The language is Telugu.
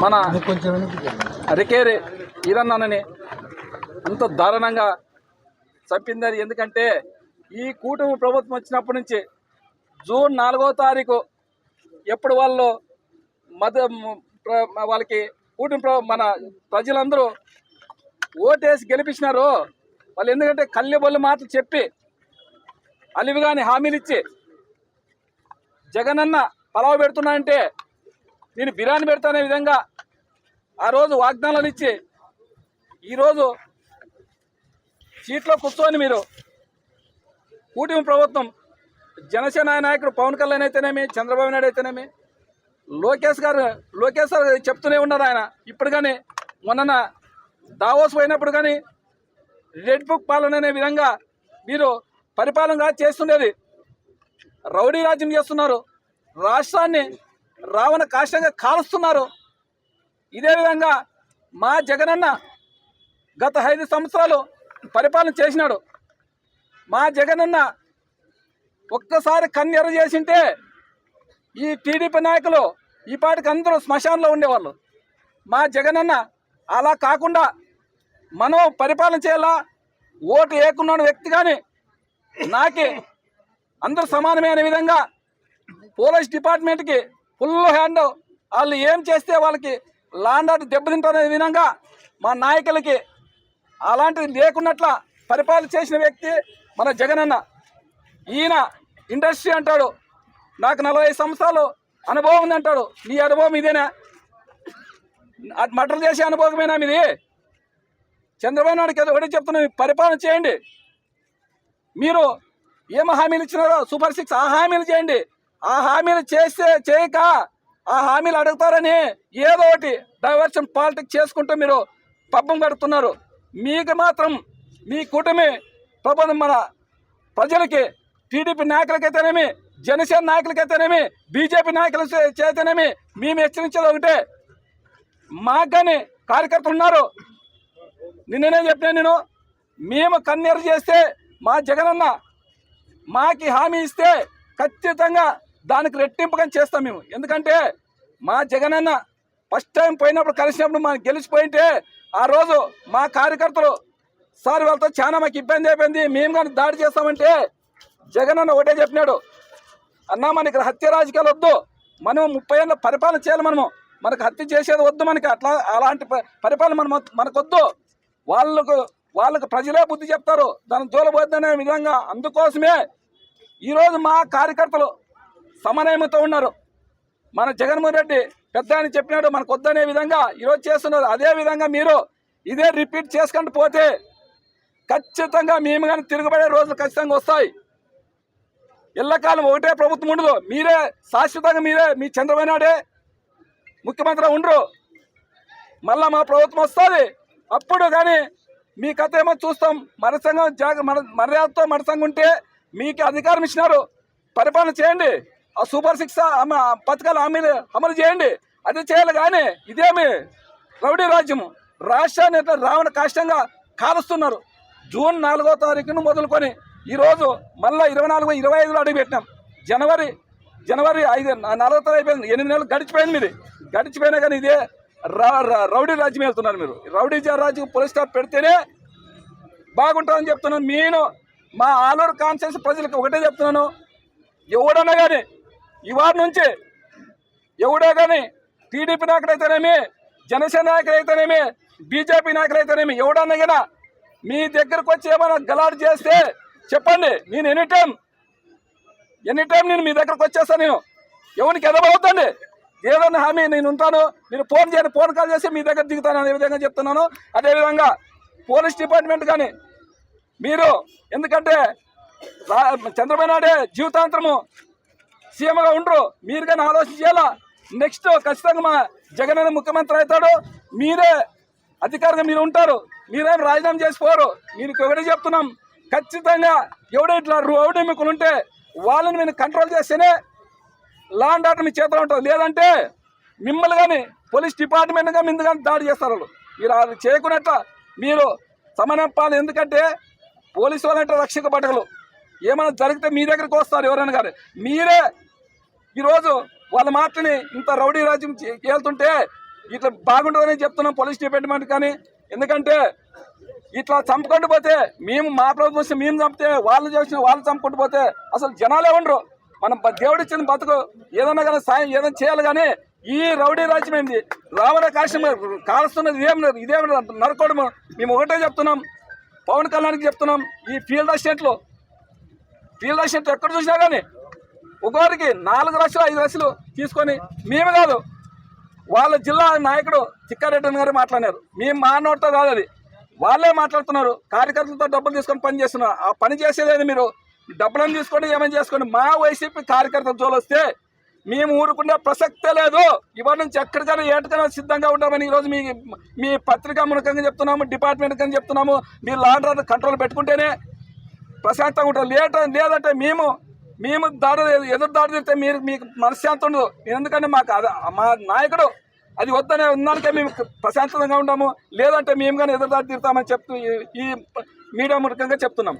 మన కొంచెం ఈరన్నానని అరికేరి అంత దారుణంగా చంపిందని. ఎందుకంటే ఈ కూటమి ప్రభుత్వం వచ్చినప్పటి నుంచి జూన్ నాలుగో తారీఖు ఎప్పుడు వాళ్ళు మద వాళ్ళకి కూటమి మన ప్రజలందరూ ఓటేసి గెలిపించినారు. వాళ్ళు ఎందుకంటే కళ్ళెబొల్లి మాటలు చెప్పి అలివిగాని హామీలు ఇచ్చి జగనన్న పలావ పెడుతున్నా అంటే నేను బిర్యానీ పెడతానే విధంగా ఆ రోజు వాగ్దానాలు ఇచ్చి ఈరోజు సీట్లో కూర్చొని మీరు. కూటమి ప్రభుత్వం జనసేన నాయకుడు పవన్ కళ్యాణ్ అయితేనేమి చంద్రబాబు నాయుడు అయితేనేమి లోకేష్ గారు లోకేష్ గారు చెప్తూనే ఉన్నారు ఆయన. ఇప్పుడు కానీ మొన్న దావోస్ పోయినప్పుడు కానీ రెడ్ బుక్ పాలన అనే విధంగా మీరు పరిపాలనగా చేస్తుండేది. రౌడీ రాజ్యం చేస్తున్నారు. రాష్ట్రాన్ని రావణ కాష్టంగా కాలుస్తున్నారు. ఇదే విధంగా మా జగనన్న గత ఐదు సంవత్సరాలు పరిపాలన చేసినాడు. మా జగనన్న ఒక్కసారి కన్నెర చేసింటే ఈ టీడీపీ నాయకులు ఈ పాటికి అందరూ శ్మశానంలో ఉండేవాళ్ళు. మా జగనన్న అలా కాకుండా మనం పరిపాలన చేయాలా? ఓటు వేయకున్న వ్యక్తి కానీ నాకి అందరూ సమానమైన విధంగా పోలీస్ డిపార్ట్మెంట్కి ఫుల్ హ్యాండ్. వాళ్ళు ఏం చేస్తే వాళ్ళకి లాండ్ ఆర్డర్ దెబ్బతింటారనే విధంగా మా నాయకులకి అలాంటిది లేకున్నట్ల పరిపాలన చేసిన వ్యక్తి మన జగనన్న ఈయన ఇండస్ట్రీ అంటాడు. నాకు నలభై సంవత్సరాలు అనుభవం ఉంది అంటాడు. నీ అనుభవం ఇదేనా? మటర్ చేసే అనుభవమేనా మీది? చంద్రబాబు నాయుడుకి ఏదో ఒకటి చెప్తున్నా. పరిపాలన చేయండి. మీరు ఏం హామీలు ఇచ్చినారో సూపర్ సిక్స్ ఆ హామీలు చేయండి. ఆ హామీలు చేస్తే చేయక ఆ హామీలు అడుగుతారని ఏదో ఒకటి డైవర్షన్ పాలిటిక్స్ చేసుకుంటూ మీరు పబ్బం కడుతున్నారు. మీకు మాత్రం మీ కూటమి ప్రభుత్వం మన ప్రజలకి టీడీపీ నాయకులకైతేనేమి జనసేన నాయకులకైతేనేమి బీజేపీ నాయకుల చేతనేమి మేము హెచ్చరించేది ఒకటే. మాకు కానీ కార్యకర్తలు ఉన్నారు. నిన్ననే చెప్పినా నేను మేము కన్నీరు చేస్తే మా జగనన్న మాకి హామీ ఇస్తే ఖచ్చితంగా దానికి రెట్టింపుగా చేస్తాం మేము. ఎందుకంటే మా జగనన్న ఫస్ట్ టైం పోయినప్పుడు కలిసినప్పుడు మనం గెలిచిపోయింటే ఆ రోజు మా కార్యకర్తలు సార్ వాళ్ళతో చాలా మాకు ఇబ్బంది అయిపోయింది మేము కానీ దాడి చేస్తామంటే జగనన్న ఒకటే చెప్పినాడు అన్నా మనకి ఇక్కడ హత్య రాజకీయాలు వద్దు మనం ముప్పై ఏళ్ళ పరిపాలన చేయాలి మనము. మనకు హత్య చేసేది వద్దు మనకి అట్లా అలాంటి ప- పరిపాలన మనం మనకొద్దు వాళ్ళకు వాళ్ళకు ప్రజలే బుద్ధి చెప్తారు దాని దూలబోద్దనే విధంగా అందుకోసమే ఈరోజు మా కార్యకర్తలు సమన్వయంతో ఉన్నారు. మన జగన్మోహన్ రెడ్డి పెద్ద అని చెప్పినాడు మనకు వద్దనే విధంగా ఈరోజు చేస్తున్నారు. అదే విధంగా మీరు ఇదే రిపీట్ చేసుకుంటూ పోతే ఖచ్చితంగా మేము కానీ తిరగబడే రోజులు ఖచ్చితంగా వస్తాయి. ఎల్లకాలం ఒకటే ప్రభుత్వం ఉండదు. మీరే శాశ్వతంగా మీరే మీ చంద్రబాబు నాయుడే ముఖ్యమంత్రి ఉండరు. మళ్ళా మా ప్రభుత్వం వస్తుంది. అప్పుడు కానీ మీ కథ ఏమో చూస్తాం. మనసంగం జాగ మన మర్యాదతో మనసంగం ఉంటే మీకు అధికారం ఇచ్చినారు. పరిపాలన చేయండి. ఆ సూపర్ సిక్స్ పథకాలు హామీలు అమలు చేయండి. అది చేయాలి కానీ ఇదేమి రౌడీ రాజ్యము. రాష్ట్రాన్ని ఇట్లా రావణ కష్టంగా కాలుస్తున్నారు. జూన్ నాలుగో తారీఖును మొదలుకొని ఈరోజు మళ్ళీ ఇరవై నాలుగు ఇరవై ఐదులో అడుగుపెట్టినాం జనవరి జనవరి ఐదు నాలుగో తారీఖు అయిపోయింది. ఎనిమిది నెలలు గడిచిపోయింది మీది. గడిచిపోయినా కానీ ఇదే రా- రౌడీ రాజ్యం వెళ్తున్నారు మీరు. రౌడీ రాజ్యం పోలీస్ స్టాప్ పెడితేనే బాగుంటుందని చెప్తున్నాను. నేను మా ఆలూరు కాన్షియస్ ప్రజలకు ఒకటే చెప్తున్నాను. ఎవడన్నా కానీ ఇవాళ నుంచి ఎవడో కానీ టీడీపీ నాయకులైతేనేమి జనసేన నాయకులైతేనేమి బీజేపీ నాయకులైతేనేమి ఎవడన్నా కదా మీ దగ్గరకు వచ్చి ఏమైనా గలాట్ చేస్తే చెప్పండి. నేను ఎనీ టైం ఎనీ టైం నేను మీ దగ్గరకు వచ్చేస్తాను నేను. ఎవరికి ఎదవవుతండి ఏదన్నా హామీ నేను ఉంటాను మీరు ఫోన్ చేయండి ఫోన్ కాల్ చేసి మీ దగ్గర దిగుతాను అనే విధంగా చెప్తున్నాను. అదేవిధంగా పోలీస్ డిపార్ట్మెంట్ కానీ మీరు ఎందుకంటే రా- చంద్రబాబు నాయుడే జీవితాంతరము సీఎంగా ఉండరు. మీరు కానీ ఆలోచించేలా. నెక్స్ట్ ఖచ్చితంగా మా జగన్ అనే ముఖ్యమంత్రి అవుతాడు. మీరే అధికారంగా మీరు ఉంటారు. మీరేం రాజీనామా చేసిపోరు. మీరు ఒకటే చెప్తున్నాం. ఖచ్చితంగా ఎవడే ఇట్లా రౌడీ మీకు ఉంటే వాళ్ళని మీరు కంట్రోల్ చేస్తేనే లా అండ్ ఆర్డర్ మీ చేతిలో ఉంటుంది. లేదంటే మిమ్మల్ని కానీ పోలీస్ డిపార్ట్మెంట్ కానీ మీద కానీ దాడి చేస్తారు వాళ్ళు. మీరు అది చేయకున్నట్ల మీరు సమనప్పాలి ఎందుకంటే పోలీసు వాళ్ళంటే రక్షక పట్టకలు ఏమైనా జరిగితే మీ దగ్గరికి వస్తారు ఎవరైనా కానీ. మీరే ఈరోజు వాళ్ళ మాటని ఇంత రౌడీ రాజ్యం చే- ఇట్లా బాగుంటుందని చెప్తున్నాం పోలీస్ డిపార్ట్మెంట్ కానీ. ఎందుకంటే ఇట్లా చంపుకుంటూ పోతే మేము మా ప్రభుత్వం వస్తే మేము చంపితే వాళ్ళు చేసిన వాళ్ళు చంపుకుంటూ పోతే అసలు జనాలే ఉండరు. మనం దేవుడిచ్చిన బతుకు ఏదన్నా కానీ సాయం ఏదైనా చేయాలి కానీ ఈ రౌడీ రాజ్యం ఏంది? రావణ కాశం కాలుస్తున్నది ఇదేం లేదు ఇదేం మేము ఒకటే చెప్తున్నాం పవన్ కళ్యాణ్కి చెప్తున్నాం ఈ ఫీల్డ్ అసిస్టెంట్లు. ఫీల్డ్ అసిస్టెంట్ ఎక్కడ చూసినా కానీ ఒక్కొక్కరికి నాలుగు లక్షలు ఐదు లక్షలు తీసుకొని మేము కాదు వాళ్ళ జిల్లా నాయకుడు చిక్కారెడ్డి గారు మాట్లాడినారు. మేము మా నోటితో కాదు అది. వాళ్ళే మాట్లాడుతున్నారు. కార్యకర్తలతో డబ్బులు తీసుకొని పని చేస్తున్నారు. ఆ పని చేసేదేది మీరు? డబ్బులను తీసుకొని ఏమైనా చేసుకోండి మా వైసీపీ కార్యకర్తల జోలు వస్తే మేము ఊరుకునే ప్రసక్తే లేదు. ఇవాళ నుంచి ఎక్కడికైనా ఏటికైనా సిద్ధంగా ఉంటామని ఈరోజు మీ మీ పత్రికా మూలకంగా చెప్తున్నాము డిపార్ట్మెంట్ కానీ చెప్తున్నాము. మీరు లాండ్రీ కంట్రోల్ పెట్టుకుంటేనే ప్రశాంతంగా ఉంటుంది లేట లేదంటే మేము మేము దాడి ఎదురు దాడి మీరు మీకు మనశ్శాంతి ఉండదు. ఎందుకంటే మాకు అది మా నాయకుడు అది వద్దనే ఉన్నానికే మేము ప్రశాంతంగా ఉంటాము. లేదంటే మేము కానీ ఎదురు దాడి తీరుతామని చెప్తూ ఈ- ఈ మీడియా మూలకంగా చెప్తున్నాం.